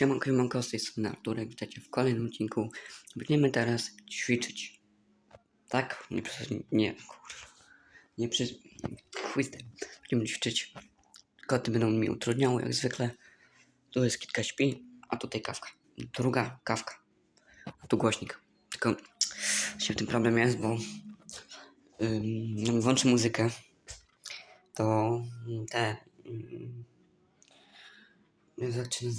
Siemanko, siemanko, z tej strony Arturek, witajcie w kolejnym odcinku. Będziemy teraz ćwiczyć. Tak? Nie nie, kurwa. Nie przez... tym. Będziemy ćwiczyć. Koty będą mi utrudniały, jak zwykle. Tu jest kitka śpi, a tutaj kawka. Druga kawka. A tu głośnik. Tylko się w tym problem jest, bo ym, jak włączę muzykę, to te... Ym, jak się?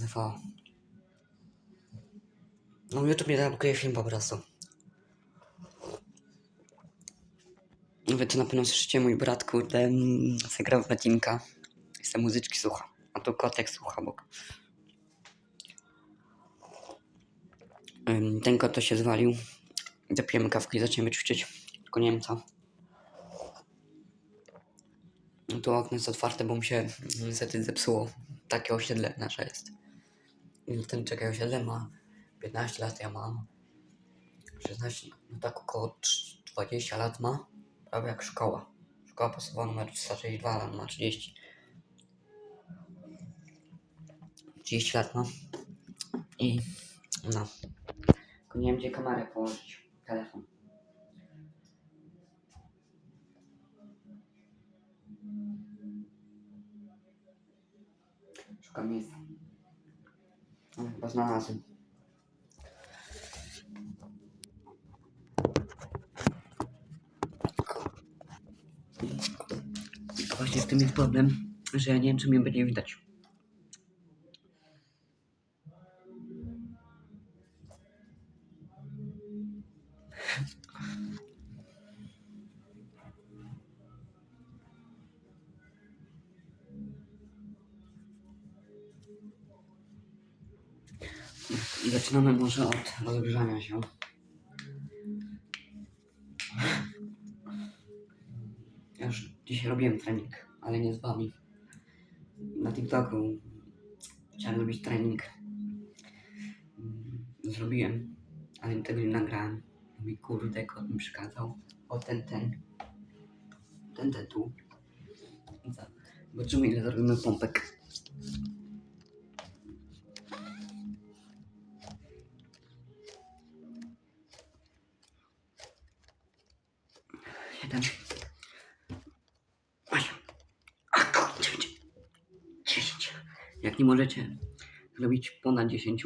No YouTube nie zablokuje film po prostu. Wy to na pewno słyszycie, mój brat kurde mm, zagrał w Metinka. I te muzyczki słucha. A tu kotek słucha, bo... Ten kot to się zwalił. Zapijemy kawkę i zaczniemy ćwiczyć. Tylko nie wiem co. No tu okno jest otwarte, bo mi się niestety zepsuło. Takie osiedle nasze jest. I ten czekaj osiedle ma 15 lat, ja mam 16, no tak około 3 20 lat ma. Prawie jak szkoła. Szkoła podstawowa numer 362 lat ma 30. 30 lat ma. I no. Tylko nie wiem gdzie kamerę położyć. Telefon. Szukam miejsca. O, chyba znalazłem. Tylko Właśnie z tym jest problem, że ja nie wiem, czy mnie będzie widać. Zaczynamy może od rozgrzania się. Dzisiaj robiłem trening, ale nie z wami. Na TikToku chciałem robić trening. Mm, Zrobiłem, ale tego nie nagrałem. Mój kurde kot mi przykazał. O ten, ten. Ten, ten tu. I? Zobaczymy ile zrobimy pompek. Siedem. Osiem. A kurde, dziewięć. Dziesięć. Nie możecie zrobić ponad 10,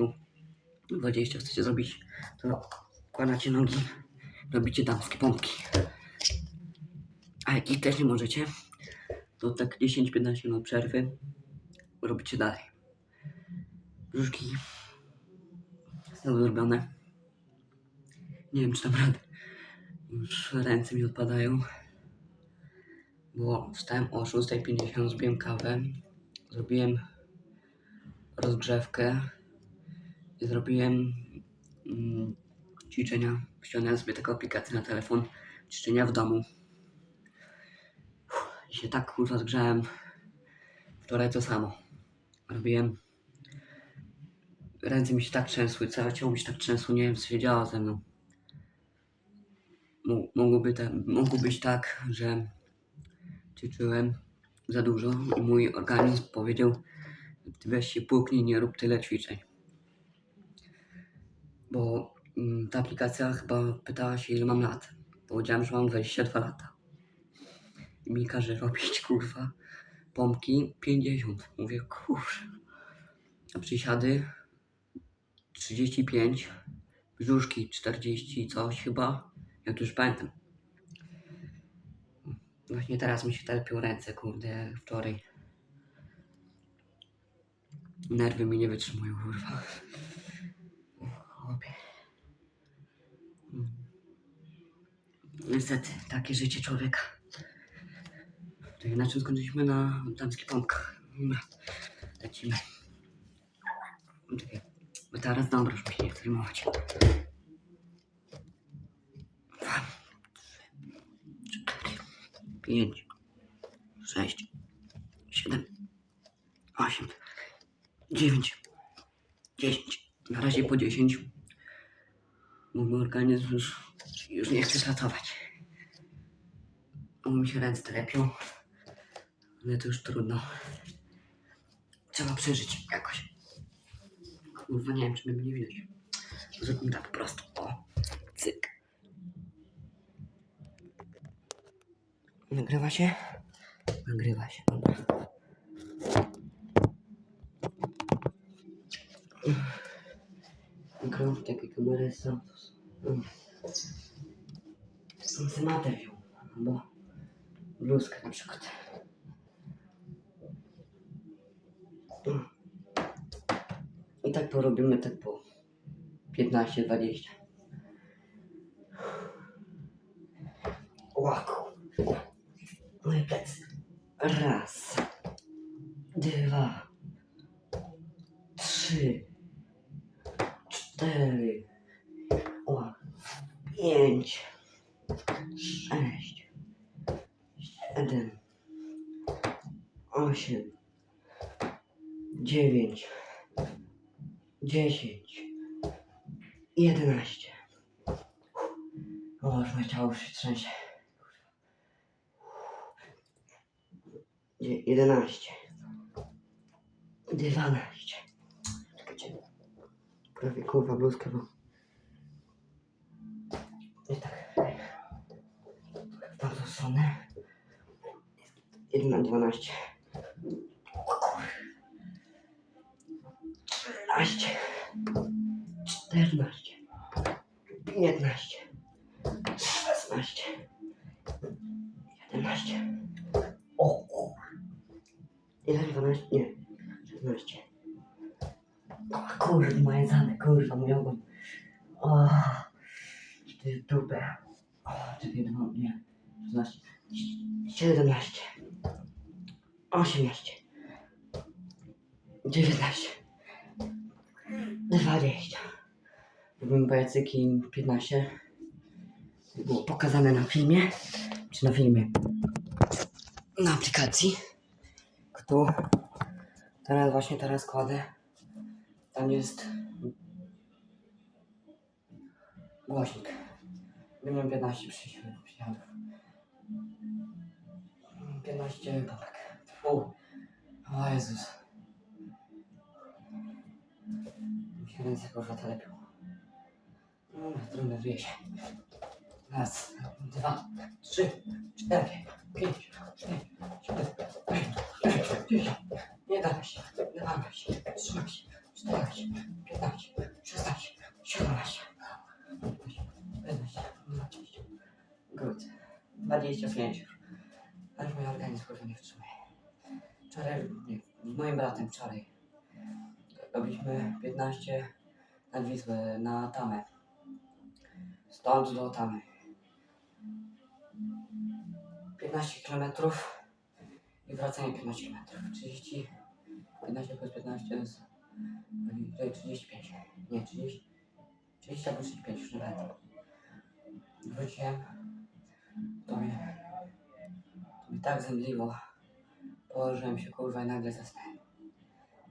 20 chcecie zrobić, to wkładacie nogi, robicie damskie pompki. A jak ich też nie możecie, to tak 10-15 minut przerwy robicie dalej. Brzuszki są zrobione. Nie wiem, czy tam. Już ręce mi odpadają. Bo wstałem o 6.50, zrobiłem kawę, zrobiłem rozgrzewkę i zrobiłem mm, ćwiczenia. Ściągnąłem sobie taką aplikację na telefon, ćwiczenia w domu. Uff, I się tak kurwa zgrzałem. Wczoraj to samo. Robiłem. Ręce mi się tak trzęsły, całe ciało mi się tak trzęsło, nie wiem co się działo ze mną. Mo- mogłoby, te, być tak, że ćwiczyłem za dużo i mój organizm powiedział, weź się puknij, nie rób tyle ćwiczeń. Bo mm, ta aplikacja chyba pytała się, ile mam lat. Powiedziałem, że mam 22 lata. I mi każe robić, kurwa, pompki 50. Mówię, kurwa. A przysiady 35, brzuszki 40 i coś chyba. Ja tu już pamiętam. Właśnie teraz mi się telepią ręce, kurde, jak wczoraj. Nerwy mi nie wytrzymują, kurwa. Chłopie. Mm. Niestety, takie życie człowieka. Czekaj, na czym skończyliśmy? Na damskich pompkach. Dobra, Lecimy. Czekaj, bo teraz dobra, już mi się nie chce rymować. Dwa, trzy, cztery, pięć, sześć, siedem, osiem, dziewięć, dziesięć. Na razie po dziesięć. Bo mój organizm już, już nie chce pracować. Bo mi się ręce trepią. Ale to już trudno. Trzeba przeżyć jakoś. Kurwa, nie wiem, czy mnie będzie widać. Zróbmy tak po prostu. O, cyk. Nagrywa się? Nagrywa się, dobra. Takie kamery są. Mm. Z materiał, albo bluzkę na przykład. I tak porobimy tak po 15-20. Łaku. Moje plecy. Raz. Dwa. 10, 11. O, już moje ciało się trzęsie. 11, 12. Czekajcie. Prawie kurwa bluzkę, bo... I tak. W tamtą stronę. 1, 12. 15, 16, 17, o kur... 11, 12, nie, 16, 15. Było pokazane na filmie. Czy na filmie? Na aplikacji. Tu. Teraz właśnie teraz kładę. Tam jest głośnik. Miałem 15 przysiadów. 15 pompek. Fu. O Jezus. Mi się ręce kurwa telepią. No, trudno żyje się. Raz, dwa, trzy, cztery, pięć, sześć, siedem, osiem, dziewięć, jedenaście, dwanaście, trzynaście, czternaście, piętnaście, szesnaście, siedemnaście, piętnaście, dwadzieścia. Good. 25 już. Ale mój organizm kurwa nie wstrzymuje. Wczoraj, nie, z moim bratem wczoraj robiliśmy 15 na Wisłę, na Tamę. Stąd do Tamy. 15 km i wracanie 15 km. 30, 15 plus 15 to jest yy, 35. Nie, 30, 30 albo 35 już nie pamiętam. Wróciłem, to mnie, to mnie tak zemdliło. Położyłem się kurwa i nagle zasnąłem.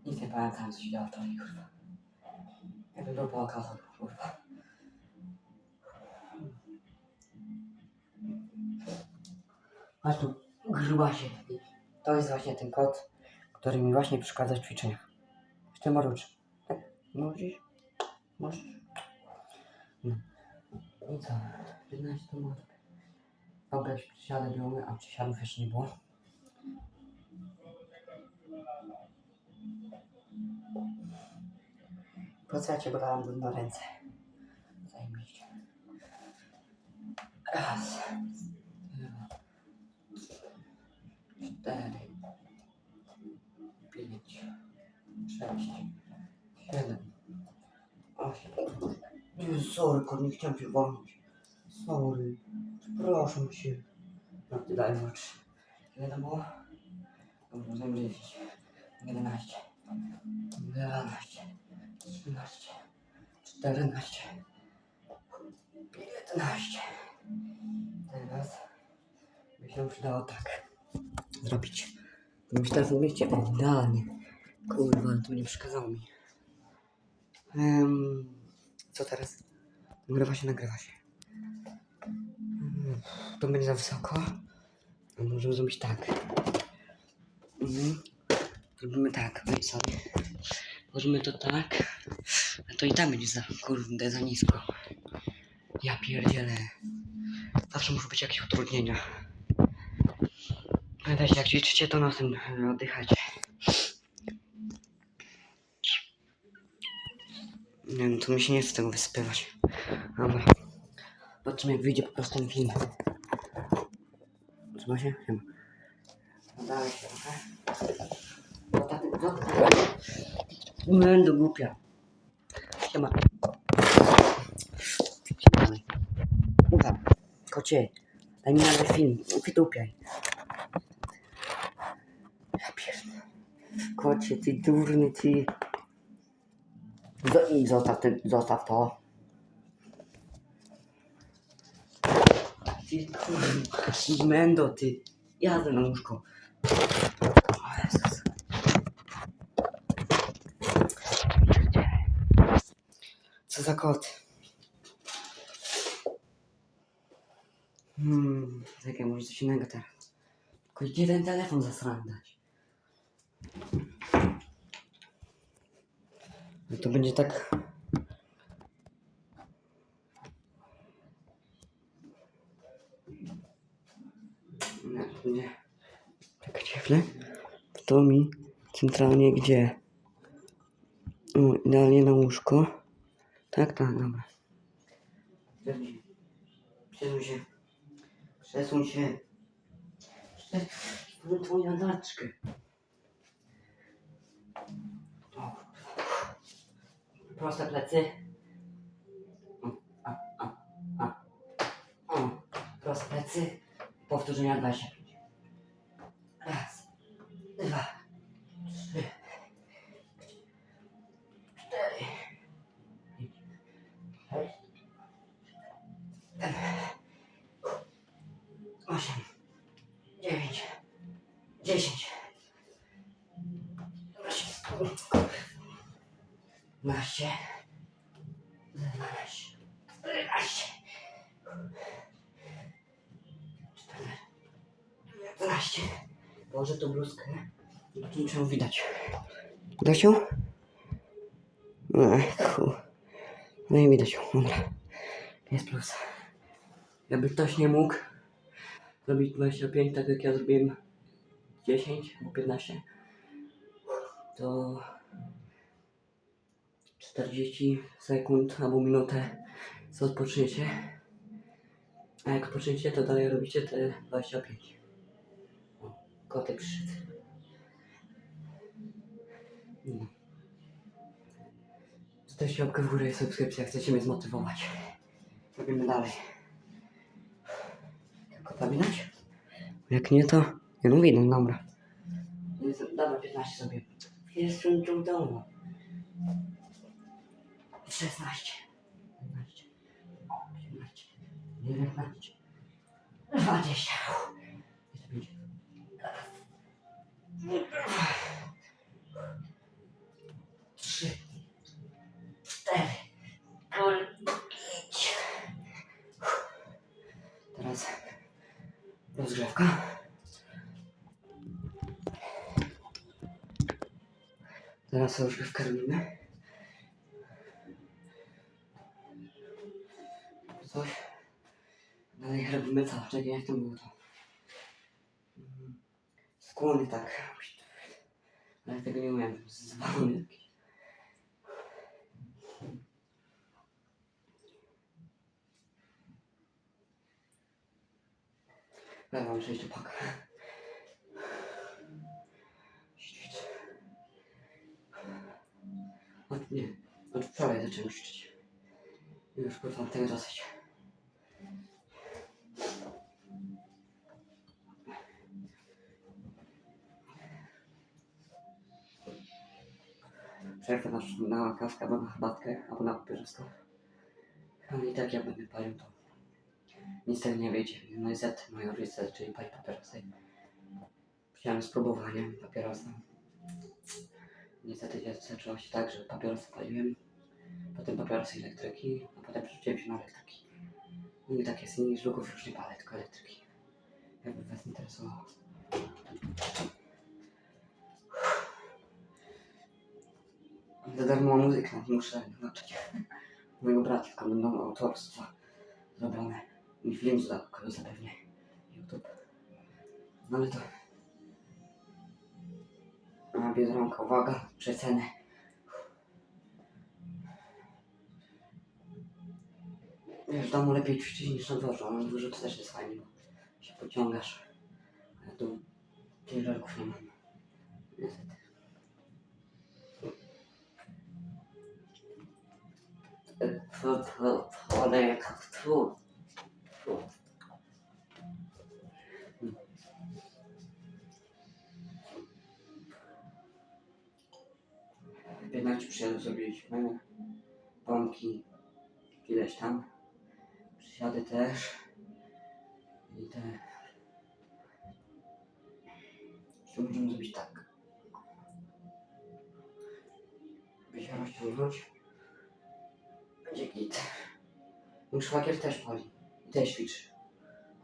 Nic nie pamiętam co się działo wczoraj kurwa. Jakby był po alkoholu kurwa. Chodź tu, grubasie. To jest właśnie ten kot, który mi właśnie przeszkadza w ćwiczeniach. Jeszcze mrucz. Tak? Możesz? Możesz? No. I co? 15 to może. Dobra, przysiady były, a przysiadów jeszcze nie było. Po co ja cię brałem na ręce? Zajebiście. Raz. Cztery. Pięć. Sześć. Siedem. Osiem. Nie, sorry, nie chciałem cię wolnić. Sorry. Proszę cię. No ty daj oczy. Ile to było? Dobra, zajmę 10. 11. 12. 13. 14. 15. Teraz by się przydało tak zrobić. To teraz mieście o, idealnie. Kurwa, to nie przeszkadzało mi. Em, co teraz? Nagrywa się, nagrywa się. Mm, To będzie za wysoko. A możemy zrobić tak. Mhm. Tak, wejdź sobie. To tak. A to i tam będzie za kurde za nisko. Ja pierdzielę. Zawsze muszą być jakieś utrudnienia. Pamiętajcie, jak ćwiczycie, to nosem e, oddychajcie. Nie wiem, to mi się nie chce tego wysypywać. Dobra. Zobaczymy, jak wyjdzie po prostu ten film. Trzyma się? No dalej trochę. Zota, ty- zota. Będę głupia. Siema. Siema. Uwa, kocie. Daj mi nagle film. Wydupiaj. Ja pierdolę. Kocie, ty durny, ty. Zostaw, ty, zostaw to. Ty kurwa, mendo, ty. Jadę na łóżko. Co za kot? Hmm, czekaj, może coś innego teraz. Tylko ten telefon zasrany dać? No to będzie tak... Nie. Czekajcie chwilę. To mi centralnie gdzie? O, idealnie na łóżko. Tak, tak, dobra. Przesuń się. Przesuń się. Przesuń twoją daczkę. Proste plecy. A, a, a. O, proste plecy. Powtórzenia 25. Raz, dwa, trzy, cztery, pięć, sześć, 12, 12, 13, 14, Położę tą bluzkę, nie niczego widać. Widać ją? Ech, no i widać dobra. Jest plus. Jakby ktoś nie mógł zrobić 25, tak jak ja zrobiłem 10 albo 15, to 40 sekund albo minutę co odpoczniecie. A jak odpoczniecie, to dalej robicie te 25. O, kotek przyszedł. No. Zostawcie łapkę w górę i subskrypcję, chcecie mnie zmotywować. Robimy dalej. Kota widać? Jak nie, to... Nie no dobra. Dobra, 15 sobie. Jestem tu w domu. 16. 15. 18. 19. 20. Jeszcze pięć. Trzy. Cztery. Pięć. Teraz rozgrzewka. Teraz rozgrzewkę robimy. Co? Czekaj, jak to było to? Skłony tak. Ale tego nie umiem. Zwalony jakiś. Ja mam sześciopak. Ćwicz. Od, nie, od wczoraj zacząłem ćwiczyć. Już kurwa tego dosyć. Przerwę na, na kawkę albo na herbatkę, albo na papieroskę. Ale i tak jak będę palił to nic tego nie wyjdzie. No i Z, moja rodzice, czyli pali papierosy. Chciałem spróbowaniem papierosa. Niestety się zaczęło się tak, że papierosy paliłem, potem papierosy elektryki, a potem przerzuciłem się na elektryki. No i tak jest, innych żlugów już nie palę, tylko elektryki. Jakby was interesowało. Za muzykę muszę zobaczyć. Mojego bratka będą autorstwa zrobione. I film za zapewne. YouTube. No ale to... A Biedronka, uwaga, przeceny. Wiesz, w domu lepiej ćwiczyć niż na dworze, ale na dworze to też jest fajnie, bo się pociągasz. A ja tu ciężarków nie mam. Niestety. Tfu. Jednak przyjadę zrobiliśmy. Pompki ileś tam. Przysiady też. I te. Co możemy zrobić tak? By się rozciągnąć. Mój szwagier też pali. I też ćwiczy.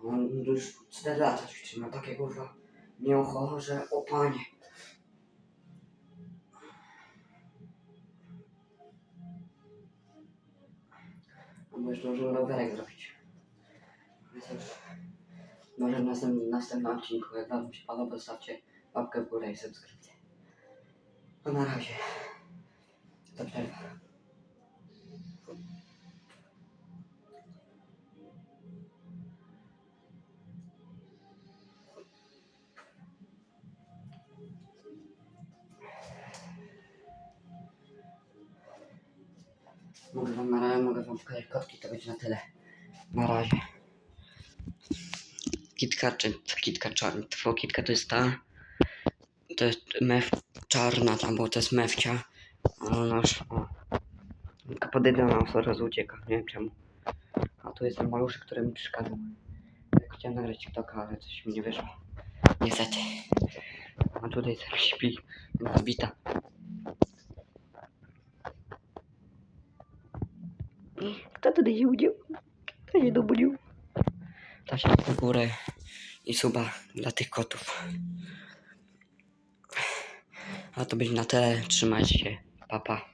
On już 4 lata ćwiczy. Ma takie kurwa mięcho, że o panie. Bo jeszcze możemy rowerek zrobić. Może w następnym, następnym odcinku, jak wam się podoba, zostawcie łapkę w górę i subskrypcję. To na razie. To przerwa. Wam na razie, mogę wam pokazać kotki, to będzie na tyle. Na razie. Kitka, czy kitka czarna, twoja kitka to jest ta. To jest mew czarna tam, bo to jest mewcia. A już, o. Tylko podejdę, od razu ucieka, nie wiem czemu. A tu jest ten maluszek, który mi przeszkadzał. Chciałem nagrać TikToka, ale coś mi nie wyszło. Niestety. A tutaj sobie śpi, wita. Kto tutaj się udział? Kto się dobudził? Dajcie w górę i suba dla tych kotów. A to będzie na tyle. Trzymajcie się. Pa, pa.